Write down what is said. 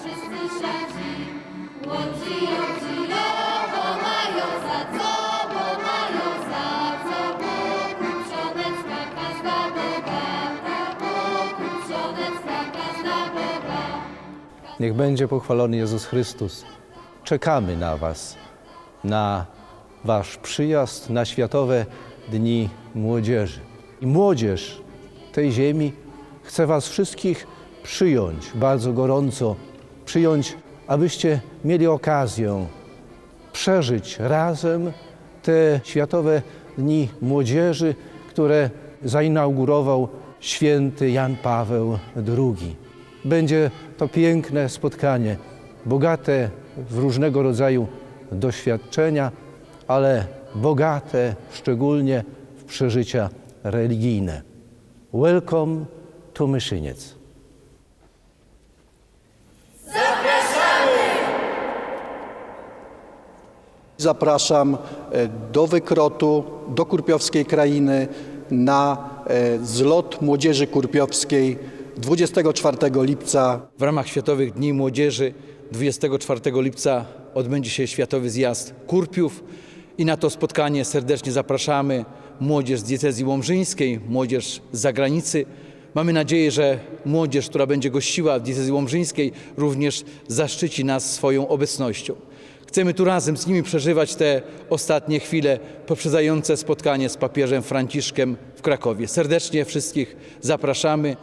wszyscy. Łodzi, łodzi, mają za co, bo mają za co, każda każda. Niech będzie pochwalony Jezus Chrystus. Czekamy na Was, na Wasz przyjazd na Światowe Dni Młodzieży. I młodzież tej ziemi chce Was wszystkich przyjąć bardzo gorąco, przyjąć, abyście mieli okazję przeżyć razem te Światowe Dni Młodzieży, które zainaugurował święty Jan Paweł II. Będzie to piękne spotkanie, bogate w różnego rodzaju doświadczenia, ale bogate szczególnie w przeżycia religijne. Welcome to Myszyniec. Zapraszam e, do Wykrotu, do Kurpiowskiej Krainy na e, zlot Młodzieży Kurpiowskiej 24 lipca W ramach Światowych Dni Młodzieży 24 lipca odbędzie się Światowy Zjazd Kurpiów i na to spotkanie serdecznie zapraszamy młodzież z diecezji łomżyńskiej, młodzież z zagranicy. Mamy nadzieję, że młodzież, która będzie gościła w diecezji łomżyńskiej również zaszczyci nas swoją obecnością. Chcemy tu razem z nimi przeżywać te ostatnie chwile poprzedzające spotkanie z papieżem Franciszkiem w Krakowie. Serdecznie wszystkich zapraszamy.